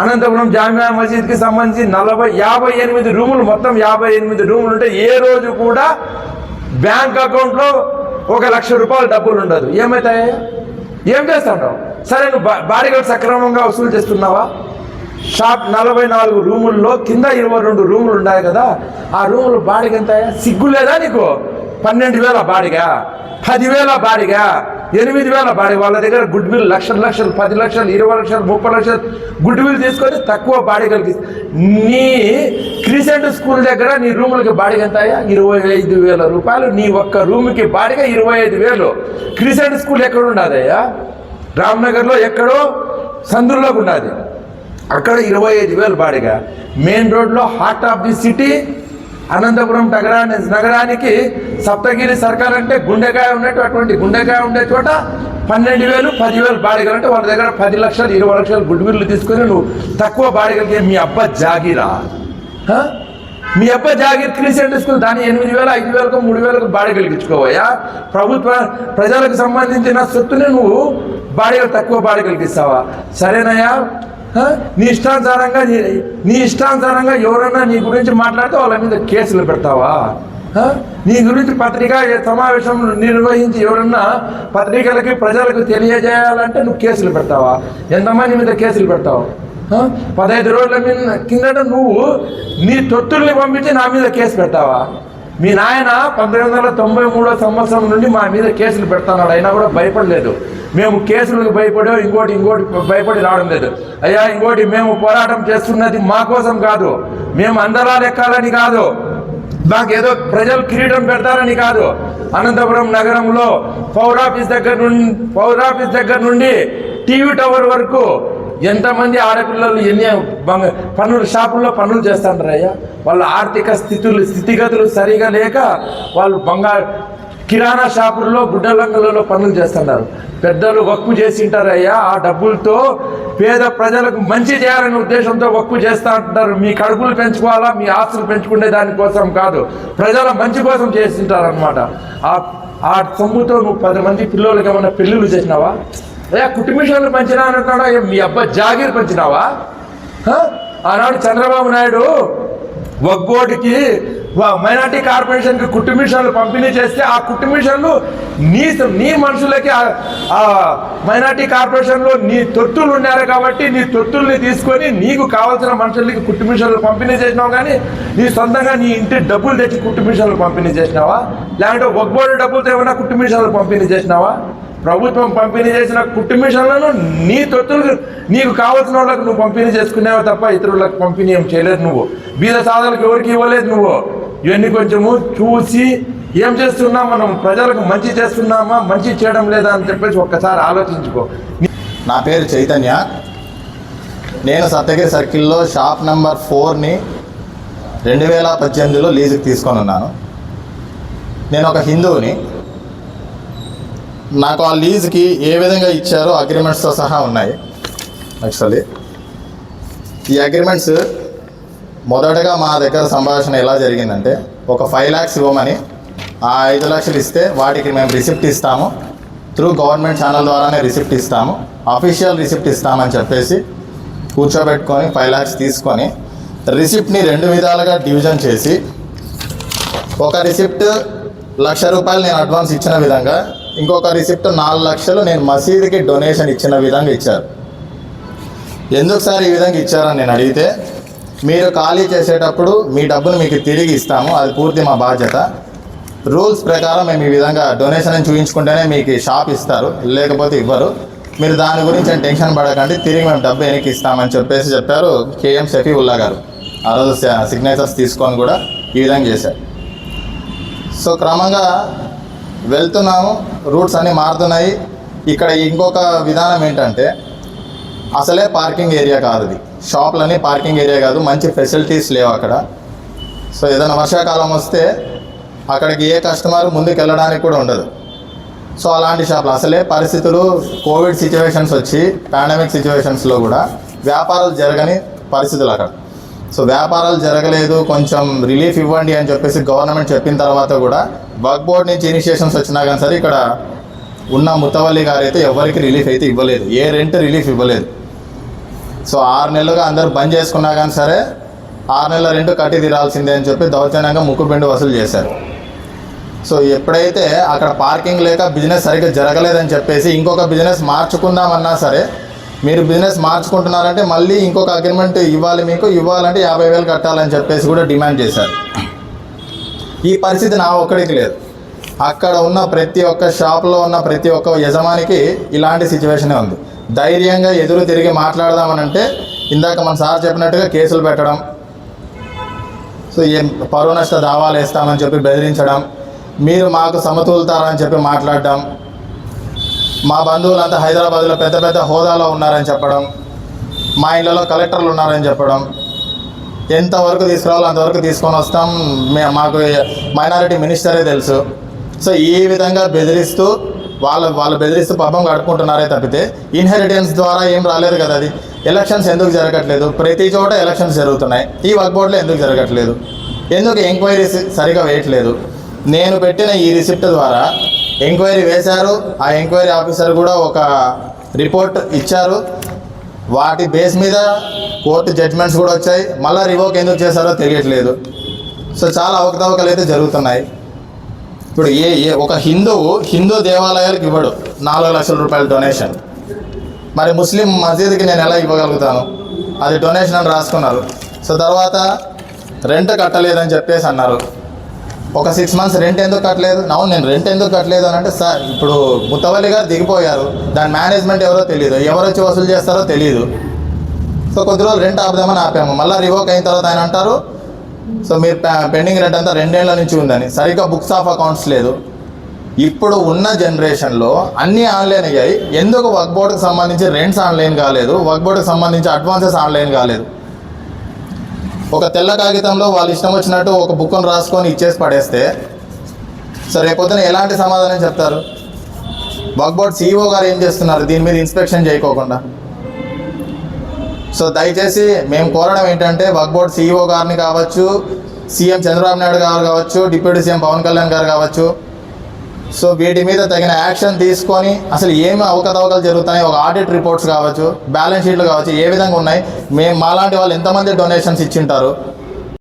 అనంతపురం జామియా మసీద్కి సంబంధించి నలభై యాభై ఎనిమిది రూములు మొత్తం యాభై ఎనిమిది రూములు ఉంటే ఏ రోజు కూడా బ్యాంక్ అకౌంట్లో ఒక లక్ష రూపాయలు డబ్బులు ఉండదు. ఏమవుతాయి ఏం చేస్తావు సరే నువ్వు బా- సక్రమంగా వసూలు చేస్తున్నావా? షాప్ నలభై నాలుగు రూముల్లో కింద ఇరవై రెండు రూములు ఉన్నాయి కదా ఆ రూములు బాడిగ ఎంత సిగ్గు లేదా నీకు? పన్నెండు వేల బాడిగా? పదివేల బాడిగా? ఎనిమిది వేల బాడీ వాళ్ళ దగ్గర గుడ్ విల్ లక్షలు లక్షలు పది లక్షలు ఇరవై లక్షలు ముప్పై లక్షలు గుడ్ విల్ తీసుకొని తక్కువ బాడిగలకి నీ క్రిసెంట్ స్కూల్ దగ్గర నీ రూములకి బాడిగ ఎంత ఇరవై ఐదు వేల రూపాయలు. నీ ఒక్క రూమ్కి బాడీగా ఇరవై ఐదు వేలు. క్రిసెంట్ స్కూల్ ఎక్కడ ఉండదయ్యా రామ్నగర్లో ఎక్కడో సందుల్లోకి ఉన్నది అక్కడ ఇరవై ఐదు వేలు బాడిగా. మెయిన్ రోడ్లో heart of the city Anantapuram నగరాన్ని నగరానికి సప్తగిరి సర్కార్ అంటే గుండెకాయ ఉండేటటువంటి గుండెకాయ ఉండే చోట పన్నెండు వేలు పదివేలు బాడిగలు అంటే వాళ్ళ దగ్గర పది లక్షలు ఇరవై లక్షలు గుడ్ విల్లు తీసుకొని నువ్వు తక్కువ బాడిగలకి మీ అబ్బ జాగిరా. మీ అబ్బ జాగిర్ క్రిసెంట్ స్కూల్ దాన్ని ఎనిమిది వేల ఐదు వేలకు మూడు వేలకు బాడిగలు ఇచ్చుకోవయ్యా. ప్రభుత్వ ప్రజలకు సంబంధించిన సొత్తుని నువ్వు బాడిగలు తక్కువ బాడిగలకి ఇస్తావా? సరేనయ్యా? నీ ఇష్టానుసారంగా నీ ఇష్టానుసారంగా ఎవరైనా నీ గురించి మాట్లాడితే వాళ్ళ మీద కేసులు పెడతావా? నీ గురించి పత్రికా సమావేశం నిర్వహించి ఎవరన్నా పత్రికలకి ప్రజలకు తెలియజేయాలంటే నువ్వు కేసులు పెడతావా? ఎంతమంది మీద కేసులు పెడతావు? పదహైదు రోజుల మీద కిందట నువ్వు నీ తొత్తుల్ని పంపించి నా మీద కేసు పెడతావా? మీ నాయన పంతొమ్మిది వందల తొంభై మూడో సంవత్సరం నుండి మా మీద కేసులు పెడుతున్నాడు. అయినా కూడా భయపడలేదు. మేము కేసులకు భయపడో ఇంకోటి ఇంకోటి భయపడి రావడం లేదు. అయ్యా ఇంకోటి మేము పోరాటం చేస్తున్నది మా కోసం కాదు. మేము అందరా ఎక్కాలని కాదు. మాకేదో ప్రజలు కిరీటం పెడతారని కాదు. అనంతపురం నగరంలో పౌరాఫీస్ దగ్గర నుండి పౌరాఫీస్ దగ్గర నుండి టీవీ టవర్ వరకు ఎంతమంది ఆడపిల్లలు ఎన్ని బంగ షాపుల్లో పనులు చేస్తుంటారు అయ్యా వాళ్ళ ఆర్థిక స్థితులు స్థితిగతులు సరిగా లేక వాళ్ళు బంగారు కిరాణా షాపుల్లో గుడ్డలంగలలో పనులు చేస్తున్నారు. పెద్దలు వక్కు చేసి ఉంటారయ్యా ఆ డబ్బులతో పేద ప్రజలకు మంచి చేయాలనే ఉద్దేశంతో వక్కు చేస్తా ఉంటారు మీ కడుపులు పెంచుకోవాలా? మీ ఆస్తులు పెంచుకునే దానికోసం కాదు. ప్రజల మంచి కోసం చేస్తుంటారనమాట ఆ ఆ సొమ్ముతో నువ్వు పది మంది పిల్లలకి ఏమైనా పెళ్ళిళ్ళు చేసినావా? అయ్యా కుటుంబీషాలు పంచినా అంటున్నాడా? మీ అబ్బా జాగీర్ పంచినావా? ఆనాడు చంద్రబాబు నాయుడు వగ్గోటికి మైనార్టీ కార్పొరేషన్కి కుటుంబీషన్లు పంపిణీ చేస్తే ఆ కుటుంబీషన్లు నీ నీ మనుషులకి ఆ- మైనార్టీ కార్పొరేషన్లో నీ తొత్తులు ఉన్నారు కాబట్టి నీ తొత్తుల్ని తీసుకొని నీకు కావాల్సిన మనుషులకి కుటుంబీషన్లు పంపిణీ చేసినావు కానీ నీ సొంతంగా నీ ఇంటి డబ్బులు తెచ్చి కుటుంబీషన్లు పంపిణీ చేసినావా? లేదంటే ఒగ్గోడు డబ్బులతో ఏమైనా కుటుంబీషన్లు పంపిణీ చేసినావా? ప్రభుత్వం పంపిణీ చేసిన కుటుంబీషన్లను నీ తొత్తులు నీకు కావాల్సిన వాళ్ళకి నువ్వు పంపిణీ చేసుకునేవా తప్ప ఇతరులకు పంపిణీ ఏం చేయలేదు నువ్వు. బీద సాధనలకు ఎవరికి ఇవ్వలేదు నువ్వు. ఇవన్నీ కొంచెము చూసి ఏం చేస్తున్నా మనం ప్రజలకు మంచి చేస్తున్నామా మంచి చేయడం లేదా అని చెప్పేసి ఒక్కసారి ఆలోచించుకో. నా పేరు చైతన్య. నేను సత్యగిరి సర్కిల్లో షాప్ నెంబర్ ఫోర్ని రెండు వేల పద్దెనిమిదిలో లీజుకి తీసుకొని ఉన్నాను. నేను ఒక హిందువుని. నాకు ఆ లీజుకి ఏ విధంగా ఇచ్చారో అగ్రిమెంట్స్తో సహా ఉన్నాయి. యాక్చువల్లీ ఈ అగ్రిమెంట్స్ మొదటగా మా దగ్గర సంభాషణ ఎలా జరిగిందంటే ఒక ఫైవ్ ల్యాక్స్ ఇవ్వమని ఆ ఐదు లక్షలు ఇస్తే వాటికి మేము రిసిప్ట్ ఇస్తాము. త్రూ గవర్నమెంట్ ఛానల్ ద్వారానే రిసిప్ట్ ఇస్తాము. అఫీషియల్ రిసిప్ట్ ఇస్తామని చెప్పేసి కూర్చోబెట్టుకొని ఫైవ్ ల్యాక్స్ తీసుకొని రిసిప్ట్ని రెండు విధాలుగా డివిజన్ చేసి ఒక రిసిప్ట్ లక్ష రూపాయలు నేను అడ్వాన్స్ ఇచ్చిన విధంగా ఇంకొక రిసిప్ట్ నాలుగు లక్షలు నేను మసీదుకి డొనేషన్ ఇచ్చిన విధంగా ఇచ్చారు. ఎందుకు సార్ ఈ విధంగా ఇచ్చారని నేను అడిగితే మీరు ఖాళీ చేసేటప్పుడు మీ డబ్బును మీకు తిరిగి ఇస్తాము. అది పూర్తి మా బాధ్యత. రూల్స్ ప్రకారం మేము ఈ విధంగా డొనేషన్ అని చూపించుకుంటేనే మీకు షాప్ ఇస్తారు. లేకపోతే ఇవ్వరు. మీరు దాని గురించి టెన్షన్ పడకండి. తిరిగి మేము డబ్బు వెనక్కి ఇస్తామని చెప్పేసి చెప్పారు కేఎం షఫీవుల్లా గారు. ఆ రోజు సిగ్నేచర్స్ తీసుకొని కూడా ఈ విధంగా చేశారు. సో క్రమంగా వెళ్తున్నాము. రూట్స్ అన్నీ మారుతున్నాయి. ఇక్కడ ఇంకొక విధానం ఏంటంటే అసలే పార్కింగ్ ఏరియా కాదు ఇది. షాపులన్నీ పార్కింగ్ ఏరియా కాదు మంచి ఫెసిలిటీస్ లేవు అక్కడ. సో ఏదైనా వర్షాకాలం వస్తే అక్కడికి ఏ కస్టమర్ ముందుకు వెళ్ళడానికి కూడా ఉండదు. సో అలాంటి షాపులు అసలే పరిస్థితులు కోవిడ్ సిచ్యువేషన్స్ వచ్చి పాండమిక్ సిచ్యువేషన్స్లో కూడా వ్యాపారాలు జరగని పరిస్థితులు అక్కడ. సో వ్యాపారాలు జరగలేదు కొంచెం రిలీఫ్ ఇవ్వండి అని చెప్పేసి గవర్నమెంట్ చెప్పిన తర్వాత కూడా వర్క్ బోర్డ్ నుంచి ఇనిషియేషన్స్ వచ్చినా కానీ సరే ఇక్కడ ఉన్న ముత్తవల్లి గారు అయితే ఎవరికి రిలీఫ్ అయితే ఇవ్వలేదు. ఏ రెంట్ రిలీఫ్ ఇవ్వలేదు. సో ఆరు నెలలుగా అందరు బంద్ చేసుకున్నా కానీ సరే ఆరు నెలల రెండు కట్టి తీరాల్సిందే అని చెప్పి దౌర్జన్యంగా ముక్కుపిండి వసూలు చేశారు. సో ఎప్పుడైతే అక్కడ పార్కింగ్ లేక బిజినెస్ సరిగ్గా జరగలేదని చెప్పేసి ఇంకొక బిజినెస్ మార్చుకుందామన్నా సరే మీరు బిజినెస్ మార్చుకుంటున్నారంటే మళ్ళీ ఇంకొక అగ్రిమెంట్ ఇవ్వాలి మీకు ఇవ్వాలంటే యాభై వేలు కట్టాలని చెప్పేసి కూడా డిమాండ్ చేశారు. ఈ పరిస్థితి నా ఒక్కడికి లేదు. అక్కడ ఉన్న ప్రతి ఒక్క షాప్లో ఉన్న ప్రతి ఒక్క యజమానికి ఇలాంటి సిచ్యువేషనే ఉంది. ధైర్యంగా ఎదురు తిరిగి మాట్లాడదామని అంటే ఇందాక మన సార్ చెప్పినట్టుగా కేసులు పెట్టడం సో ఏ పరువు నష్ట దావాలు వేస్తామని చెప్పి బెదిరించడం మీరు మాకు సమతూలుతారని చెప్పి మాట్లాడడం మా బంధువులంతా హైదరాబాద్లో పెద్ద పెద్ద హోదాలో ఉన్నారని చెప్పడం మా ఇళ్ళలో కలెక్టర్లు ఉన్నారని చెప్పడం ఎంతవరకు తీసుకురావాలో అంతవరకు తీసుకొని వస్తాం. మాకు మైనారిటీ మినిస్టరే తెలుసు. సో ఈ విధంగా బెదిరిస్తూ వాళ్ళ వాళ్ళు బెదిరిస్తూ పాపం గడుపుకుంటున్నారే తప్పితే ఇన్హెరిటెన్స్ ద్వారా ఏం రాలేదు కదా అది. ఎలక్షన్స్ ఎందుకు జరగట్లేదు? ప్రతి చోట ఎలక్షన్స్ జరుగుతున్నాయి. ఈ వర్క్ బోర్డులో ఎందుకు జరగట్లేదు? ఎందుకు ఎంక్వైరీస్ సరిగా వేయట్లేదు? నేను పెట్టిన ఈ రిసిప్ట్ ద్వారా ఎంక్వైరీ వేశారు. ఆ ఎంక్వైరీ ఆఫీసర్ కూడా ఒక రిపోర్ట్ ఇచ్చారు. వాటి బేస్ మీద కోర్టు జడ్జ్మెంట్స్ కూడా వచ్చాయి. మళ్ళీ రివోక్ ఎందుకు చేశారో తెలియట్లేదు. సో చాలా అవకతవకలు అయితే జరుగుతున్నాయి. ఇప్పుడు ఏ ఏ ఒక హిందువు హిందూ దేవాలయాలకు ఇవ్వడు. నాలుగు లక్షల రూపాయల డొనేషన్ మరి ముస్లిం మసీద్కి నేను ఎలా ఇవ్వగలుగుతాను? అది డొనేషన్ అని రాసుకున్నారు. సో తర్వాత రెంట్ కట్టలేదని చెప్పేసి అన్నారు. ఒక సిక్స్ మంత్స్ రెంట్ ఎందుకు కట్టలేదు? అవును నేను రెంట్ ఎందుకు కట్టలేదు అని అంటే సార్ ఇప్పుడు ముత్తవల్లి గారు దిగిపోయారు. దాని మేనేజ్మెంట్ ఎవరో తెలియదు ఎవరు వచ్చి వసూలు చేస్తారో తెలియదు సో కొద్ది రోజులు రెంట్ ఆపుదామని ఆపాము. మళ్ళీ రివోక్ అయిన తర్వాత ఆయన అంటారు సో మీరు పెండింగ్ రెంట్ అంతా రెండేళ్ళ నుంచి ఉందని. సరిగ్గా బుక్స్ ఆఫ్ అకౌంట్స్ లేదు. ఇప్పుడు ఉన్న జనరేషన్లో అన్నీ ఆన్లైన్ అయ్యాయి. ఎందుకు వర్క్ బోర్డుకి సంబంధించి రెంట్స్ ఆన్లైన్ కాలేదు? వర్క్ బోర్డుకి సంబంధించి అడ్వాన్సెస్ ఆన్లైన్ కాలేదు. ఒక తెల్ల కాగితంలో వాళ్ళు ఇష్టం వచ్చినట్టు ఒక బుక్ను రాసుకొని ఇచ్చేసి పడేస్తే సో రేపొద్దున ఎలాంటి సమాధానం చెప్తారు? వర్క్ బోర్డ్ సీఈఓ గారు ఏం చేస్తున్నారు? దీని మీద ఇన్స్పెక్షన్ చేయకోకుండా. సో దయచేసి మేము కోరడం ఏంటంటే వర్క్ బోర్డ్ సీఈఓ గారిని కావచ్చు సీఎం చంద్రబాబు నాయుడు గారు కావచ్చు డిప్యూటీ సీఎం పవన్ కళ్యాణ్ గారు కావచ్చు. సో వీటి మీద తగిన యాక్షన్ తీసుకొని అసలు ఏమి అవకతవకలు జరుగుతున్నాయి ఒక ఆడిట్ రిపోర్ట్స్ కావచ్చు బ్యాలెన్స్ షీట్లు కావచ్చు ఏ విధంగా ఉన్నాయి మేము మాలాంటి వాళ్ళు ఎంతమంది డొనేషన్స్ ఇచ్చింటారు